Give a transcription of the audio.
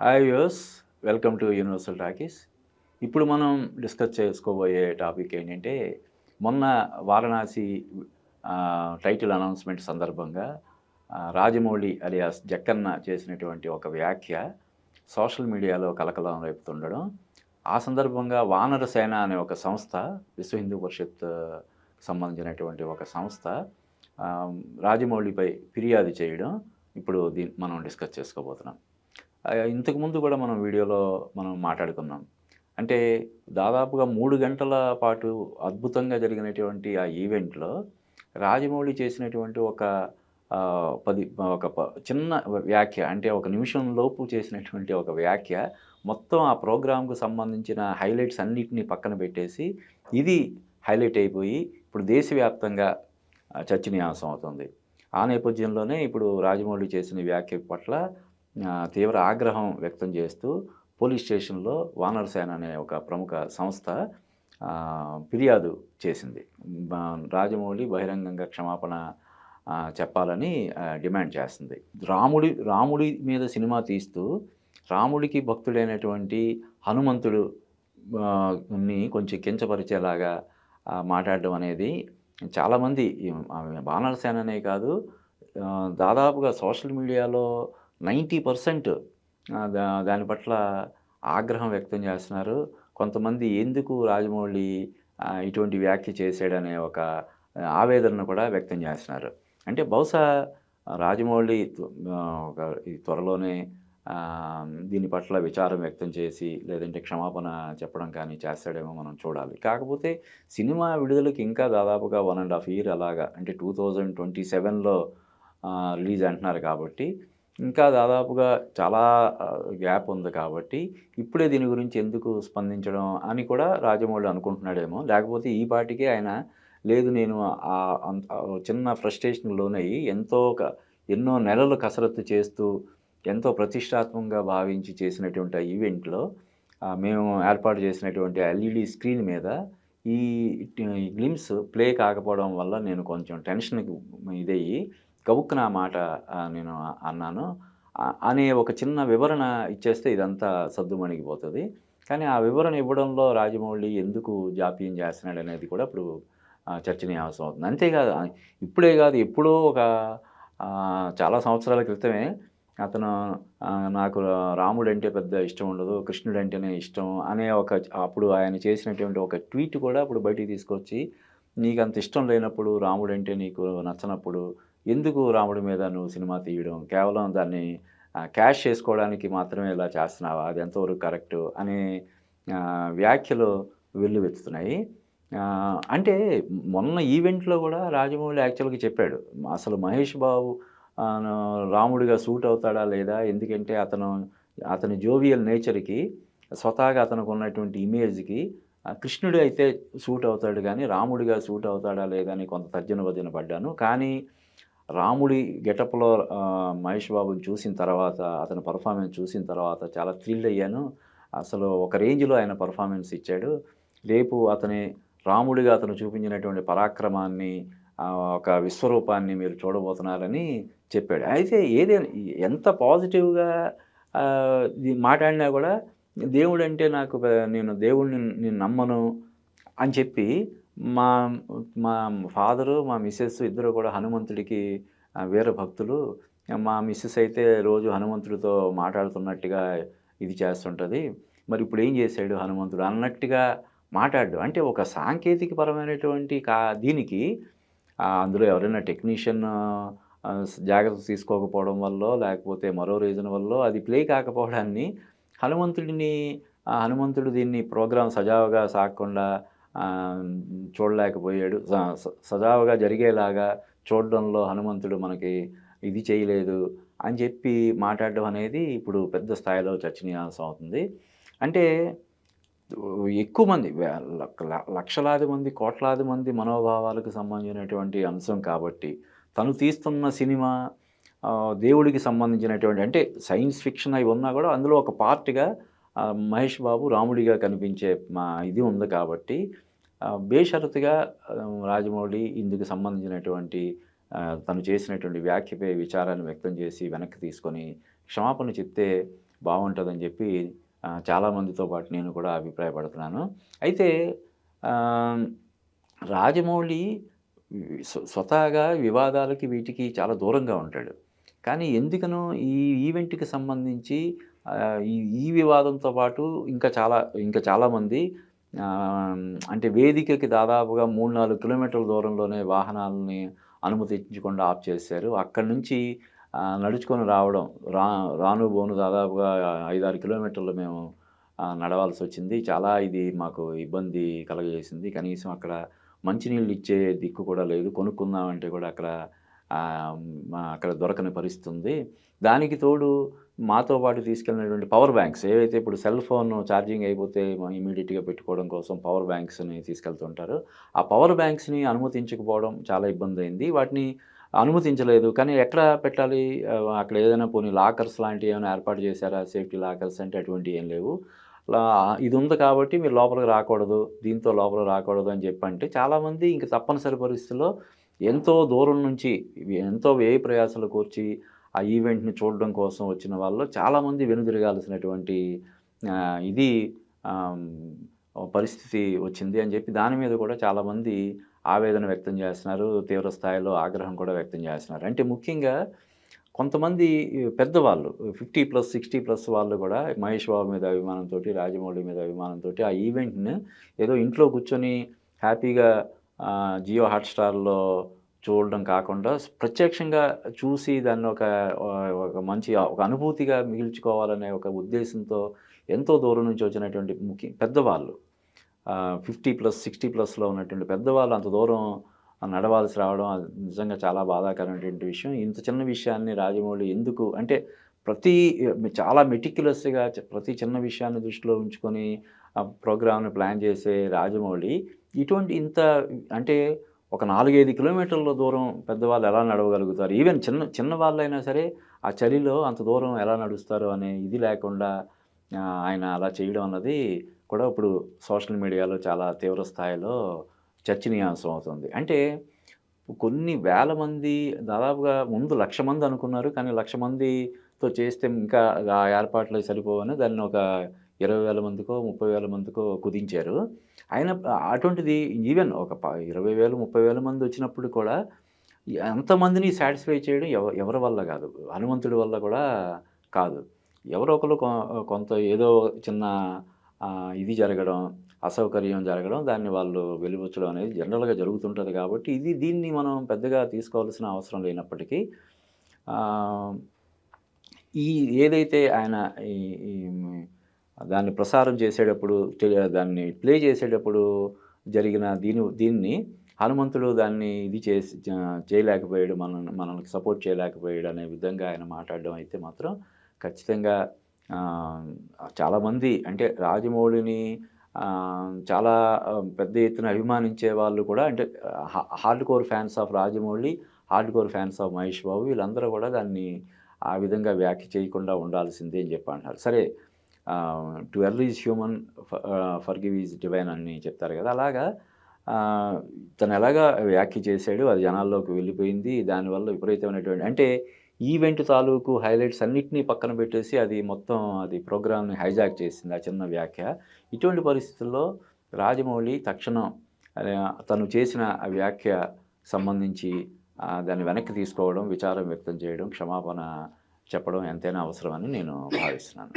Hi views welcome to universal talkies ఇప్పుడు మనం discuss చేసుకోబోయే టాపిక్ ఏంటంటే మొన్న వారణాసి టైటిల్ అనౌన్స్మెంట్ సందర్భంగా రాజమౌళి అలియాస్ జక్కన్న చేసినటువంటి ఒక వ్యాఖ్య సోషల్ మీడియాలో కలకలం రేపుతుండడం. ఆ సందర్భంగా వానర సేన అనే ఒక సంస్థ విశ్వ హిందూ పరిషత్ సంబంధించినటువంటి ఒక సంస్థ రాజమౌళిపై ఫిర్యాదు చేయడం ఇప్పుడు దీన్ని మనం డిస్కస్ చేసుకోబోతున్నాం. ఇంతకుముందు కూడా మనం వీడియోలో మనం మాట్లాడుకున్నాం. అంటే దాదాపుగా మూడు గంటల పాటు అద్భుతంగా జరిగినటువంటి ఆ ఈవెంట్లో రాజమౌళి చేసినటువంటి ఒక పది ఒక ప- చిన్న వ్యాఖ్య అంటే ఒక నిమిషం లోపు చేసినటువంటి ఒక వ్యాఖ్య మొత్తం ఆ ప్రోగ్రాంకు సంబంధించిన హైలైట్స్ అన్నిటినీ పక్కన పెట్టేసి ఇది హైలైట్ అయిపోయి ఇప్పుడు దేశవ్యాప్తంగా చర్చనీయాంశం అవుతుంది. ఆ నేపథ్యంలోనే ఇప్పుడు రాజమౌళి చేసిన వ్యాఖ్య పట్ల తీవ్ర ఆగ్రహం వ్యక్తం చేస్తూ పోలీస్ స్టేషన్లో వానర్ సేన అనే ఒక ప్రముఖ సంస్థ ఫిర్యాదు చేసింది. రాజమౌళి బహిరంగంగా క్షమాపణ చెప్పాలని డిమాండ్ చేస్తుంది. రాముడి రాముడి మీద సినిమా తీస్తూ రాముడికి భక్తుడైనటువంటి హనుమంతుడు ని కొంచెం కించపరిచేలాగా మాట్లాడడం అనేది చాలామంది ఈ బాణాల సేననే కాదు దాదాపుగా సోషల్ మీడియాలో నైంటీ పర్సెంట్ దాని పట్ల ఆగ్రహం వ్యక్తం చేస్తున్నారు. కొంతమంది ఎందుకు రాజమౌళి ఇటువంటి వ్యాఖ్య చేశాడనే ఒక ఆవేదనను కూడా వ్యక్తం చేస్తున్నారు. అంటే బహుశా రాజమౌళి ఒక ఈ త్వరలోనే దీని పట్ల విచారం వ్యక్తం చేసి లేదంటే క్షమాపణ చెప్పడం కానీ చేస్తాడేమో మనం చూడాలి. కాకపోతే సినిమా విడుదలకి ఇంకా దాదాపుగా వన్ అండ్ హాఫ్ ఇయర్ అలాగా అంటే టూ థౌజండ్ ట్వంటీ సెవెన్లో రిలీజ్ అంటున్నారు కాబట్టి ఇంకా దాదాపుగా చాలా గ్యాప్ ఉంది కాబట్టి ఇప్పుడే దీని గురించి ఎందుకు స్పందించడం అని కూడా రాజమౌళి అనుకుంటున్నాడేమో. లేకపోతే ఈ పాటికే ఆయన లేదు నేను ఆ చిన్న ఫ్రస్ట్రేషన్ లోనయ్యి ఎంతో ఒక ఎన్నో నెలలు కసరత్తు చేస్తూ ఎంతో ప్రతిష్టాత్మకంగా భావించి చేసినటువంటి ఆ ఈవెంట్లో మేము ఏర్పాటు చేసినటువంటి ఎల్ఈడి స్క్రీన్ మీద ఈ గ్లిమ్స్ ప్లే కాకపోవడం వల్ల నేను కొంచెం టెన్షన్కి ఇదయ్యి గబుక్కున ఆ మాట నేను అన్నాను. అనే ఒక చిన్న వివరణ ఇచ్చేస్తే ఇదంతా సద్దుమణిగిపోతుంది. కానీ ఆ వివరణ ఇవ్వడంలో రాజమౌళి ఎందుకు జాప్యం చేస్తున్నాడు అనేది కూడా ఇప్పుడు ఆ, చర్చనీయాంశం అవుతుంది. అంతేకాదు ఇప్పుడే కాదు ఎప్పుడో ఒక చాలా సంవత్సరాల క్రితమే అతను నాకు రాముడు అంటే పెద్ద ఇష్టం ఉండదు కృష్ణుడు అంటేనే ఇష్టం అనే ఒక అప్పుడు ఆయన చేసినటువంటి ఒక ట్వీట్ కూడా ఇప్పుడు బయటికి తీసుకొచ్చి నీకు అంత ఇష్టం లేనప్పుడు రాముడు అంటే నీకు నచ్చనప్పుడు ఎందుకు రాముడి మీద నువ్వు సినిమా తీయడం? కేవలం దాన్ని క్యాష్ చేసుకోవడానికి మాత్రమే ఇలా చేస్తున్నావా? అది ఎంతవరకు కరెక్ట్? అనే వ్యాఖ్యలు వెల్లువెత్తుతున్నాయి అంటే మొన్న ఈవెంట్లో కూడా రాజమౌళి యాక్చువల్గా చెప్పాడు అసలు మహేష్ బాబు రాముడిగా సూట్ అవుతాడా లేదా? ఎందుకంటే అతను అతని జోవియల్ నేచర్కి స్వతహాగా అతనికి ఉన్నటువంటి ఇమేజ్కి కృష్ణుడు అయితే సూట్ అవుతాడు కానీ రాముడిగా సూట్ అవుతాడా లేదా అని కొంత తర్జన వదిన పడ్డాను. కానీ రాముడి గెటప్లో మహేష్ బాబుని చూసిన తర్వాత అతని పర్ఫార్మెన్స్ చూసిన తర్వాత చాలా థ్రిల్ అయ్యాను. అసలు ఒక రేంజ్లో ఆయన పర్ఫార్మెన్స్ ఇచ్చాడు. రేపు అతని రాముడిగా అతను చూపించినటువంటి పరాక్రమాన్ని ఒక విశ్వరూపాన్ని మీరు చూడబోతున్నారని చెప్పాడు. అయితే ఏదైనా ఎంత పాజిటివ్గా మాట్లాడినా కూడా దేవుడు అంటే నాకు నేను దేవుడిని నేను నమ్మను అని చెప్పి మా మా ఫాదరు మా మిస్సెస్ ఇద్దరు కూడా హనుమంతుడికి వీర భక్తులు మా మిస్సెస్ అయితే రోజు హనుమంతుడితో మాట్లాడుతున్నట్టుగా ఇది చేస్తుంటుంది. మరి ఇప్పుడు ఏం చేశాడు హనుమంతుడు? అన్నట్టుగా మాట్లాడు. అంటే ఒక సాంకేతిక పరమైనటువంటి కా దీనికి అందులో ఎవరైనా టెక్నీషియన్ జాగ్రత్త తీసుకోకపోవడం వల్ల లేకపోతే మరో రీజన్ వల్ల అది ప్లే కాకపోవడాన్ని హనుమంతుడిని హనుమంతుడు దీన్ని ప్రోగ్రాం సజావుగా సాగకుండా చూడలేకపోయాడు. స- సజావుగా జరిగేలాగా చూడడంలో హనుమంతుడు మనకి ఇది చేయలేదు అని చెప్పి మాట్లాడడం అనేది ఇప్పుడు పెద్ద స్థాయిలో చర్చనీయాంశం అవుతుంది. అంటే ఎక్కువ మంది లక్షలాది మంది కోట్లాది మంది మనోభావాలకు సంబంధించినటువంటి అంశం కాబట్టి తను తీస్తున్న సినిమా దేవుడికి సంబంధించినటువంటి అంటే సైన్స్ ఫిక్షన్ అవి ఉన్నా కూడా అందులో ఒక పార్ట్గా మహేష్ బాబు రాముడిగా కనిపించే మా ఇది ఉంది కాబట్టి బేషరతుగా రాజమౌళి ఇందుకు సంబంధించినటువంటి తను చేసినటువంటి వ్యాఖ్యపై విచారాన్ని వ్యక్తం చేసి వెనక్కి తీసుకొని క్షమాపణ చెప్తే బాగుంటుందని చెప్పి చాలామందితో పాటు నేను కూడా అభిప్రాయపడుతున్నాను. అయితే రాజమౌళి స్వతహాగా వివాదాలకి వీటికి చాలా దూరంగా ఉంటాడు. కానీ ఎందుకనో ఈ ఈవెంట్కి సంబంధించి ఈ ఈ వివాదంతో పాటు ఇంకా చాలా ఇంకా చాలామంది అంటే వేదికకి దాదాపుగా మూడు నాలుగు కిలోమీటర్ల దూరంలోనే వాహనాలని అనుమతించకుండా ఆఫ్ చేశారు. అక్కడి నుంచి నడుచుకొని రావడం రా రాను బోను దాదాపుగా ఐదారు కిలోమీటర్లు మేము నడవాల్సి వచ్చింది. చాలా ఇది మాకు ఇబ్బంది కలగజేసింది. కనీసం అక్కడ మంచినీళ్ళు ఇచ్చే దిక్కు కూడా లేదు. కొనుక్కుందామంటే కూడా అక్కడ అక్కడ దొరకని పరిస్థితి ఉంది దానికి తోడు మాతో పాటు తీసుకెళ్ళినటువంటి పవర్ బ్యాంక్స్ ఏవైతే ఇప్పుడు సెల్ ఫోన్ ఛార్జింగ్ అయిపోతే ఇమీడియట్గా పెట్టుకోవడం కోసం పవర్ బ్యాంక్స్ని తీసుకెళ్తుంటారు ఆ పవర్ బ్యాంక్స్ని అనుమతించకపోవడం చాలా ఇబ్బంది అయింది. వాటిని అనుమతించలేదు. కానీ ఎక్కడ పెట్టాలి? అక్కడ ఏదైనా పోనీ లాకర్స్ లాంటివి ఏమైనా ఏర్పాటు చేశారా? సేఫ్టీ లాకర్స్ అంటే అటువంటివి ఏం లేవు. ఇది ఉంది కాబట్టి మీరు లోపలికి రాకూడదు దీంతో లోపలికి రాకూడదు అని చెప్పి అంటే చాలామంది ఇంక తప్పనిసరి పరిస్థితుల్లో ఎంతో దూరం నుంచి ఎంతో వ్యయ ప్రయాసాలు కూర్చి ఆ ఈవెంట్ని చూడడం కోసం వచ్చిన వాళ్ళు చాలామంది వెనుదిరగాల్సినటువంటి ఇది పరిస్థితి వచ్చింది అని చెప్పి దాని మీద కూడా చాలామంది ఆవేదన వ్యక్తం చేస్తున్నారు తీవ్ర స్థాయిలో ఆగ్రహం కూడా వ్యక్తం చేస్తున్నారు. అంటే ముఖ్యంగా కొంతమంది పెద్దవాళ్ళు ఫిఫ్టీ ప్లస్ సిక్స్టీ ప్లస్ వాళ్ళు కూడా మహేష్ బాబు మీద అభిమానంతో రాజమౌళి మీద అభిమానంతో ఆ ఈవెంట్ని ఏదో ఇంట్లో కూర్చొని హ్యాపీగా జియో హాట్స్టార్లో చూడడం కాకుండా ప్రత్యక్షంగా చూసి దాన్ని ఒక ఒక మంచి ఒక అనుభూతిగా మిగిల్చుకోవాలనే ఒక ఉద్దేశంతో ఎంతో దూరం నుంచి వచ్చినటువంటి ముఖ్య పెద్దవాళ్ళు. ఫిఫ్టీ ప్లస్ సిక్స్టీ ప్లస్లో ఉన్నటువంటి పెద్దవాళ్ళు అంత దూరం నడవాల్సి రావడం అది నిజంగా చాలా బాధాకరమైనటువంటి విషయం. ఇంత చిన్న విషయాన్ని రాజమౌళి ఎందుకు అంటే ప్రతి చాలా మెటిక్యులస్గా ప్రతి చిన్న విషయాన్ని దృష్టిలో ఉంచుకొని ఆ ప్రోగ్రామ్ని ప్లాన్ చేసే రాజమౌళి ఇటువంటి ఇంత అంటే ఒక నాలుగైదు కిలోమీటర్ల దూరం పెద్దవాళ్ళు ఎలా నడవగలుగుతారు? ఈవెన్ చిన్న చిన్న వాళ్ళైనా సరే ఆ చలిలో అంత దూరం ఎలా నడుస్తారు అనే ఇది లేకుండా ఆయన అలా చేయడం అన్నది కూడా ఇప్పుడు సోషల్ మీడియాలో చాలా తీవ్ర స్థాయిలో చర్చనీయాంశం అవుతుంది. అంటే కొన్ని వేల మంది దాదాపుగా ముందు లక్ష మంది అనుకున్నారు కానీ లక్ష మందితో చేస్తే ఇంకా ఆ ఏర్పాట్లు సరిపోవని దాన్ని ఒక ఇరవై వేల మందికో ముప్పై వేల మందికో కుదించారు. ఆయన అటువంటిది ఈవెన్ ఒక ఇరవై వేలు ముప్పై వేల మంది వచ్చినప్పుడు కూడా అంతమందిని సాటిస్ఫై చేయడం ఎవ ఎవరి వల్ల కాదు. హనుమంతుడి వల్ల కూడా కాదు. ఎవరో ఒకరు కొ- కొంత ఏదో చిన్న ఇది జరగడం అసౌకర్యం జరగడం దాన్ని వాళ్ళు వెలిబుచ్చడం అనేది జనరల్గా జరుగుతుంటుంది కాబట్టి ఇది దీన్ని మనం పెద్దగా తీసుకోవాల్సిన అవసరం లేనప్పటికీ ఈ ఏదైతే ఆయన ఈ దాన్ని ప్రసారం చేసేటప్పుడు దాన్ని ప్లే చేసేటప్పుడు జరిగిన దీని దీన్ని హనుమంతుడు దాన్ని ఇది చేసి చేయలేకపోయాడు మనం మనల్ని సపోర్ట్ చేయలేకపోయాడు అనే విధంగా ఆయన మాట్లాడడం అయితే మాత్రం ఖచ్చితంగా చాలామంది అంటే రాజమౌళిని చాలా పెద్ద ఎత్తున అభిమానించే వాళ్ళు కూడా అంటే hardcore fans of Rajamouli hardcore fans of Mahesh Babu వీళ్ళందరూ కూడా దాన్ని ఆ విధంగా వ్యాఖ్య చేయకుండా ఉండాల్సిందే అని చెప్పి అంటారు సరే to err is human forgive is divine అని చెప్తారు కదా. అలాగా తను ఎలాగా వ్యాఖ్య చేశాడు అది జనాల్లోకి వెళ్ళిపోయింది దానివల్ల విపరీతమైనటువంటి అంటే ఈవెంట్ తాలూకు హైలైట్స్ అన్నింటినీ పక్కన పెట్టేసి అది మొత్తం అది ప్రోగ్రామ్ని హైజాక్ చేసింది ఆ చిన్న వ్యాఖ్య. ఇటువంటి పరిస్థితుల్లో రాజమౌళి తక్షణం తను చేసిన ఆ వ్యాఖ్య సంబంధించి దాన్ని వెనక్కి తీసుకోవడం విచారం వ్యక్తం చేయడం క్షమాపణ చెప్పడం ఎంతైనా అవసరమని నేను భావిస్తున్నాను.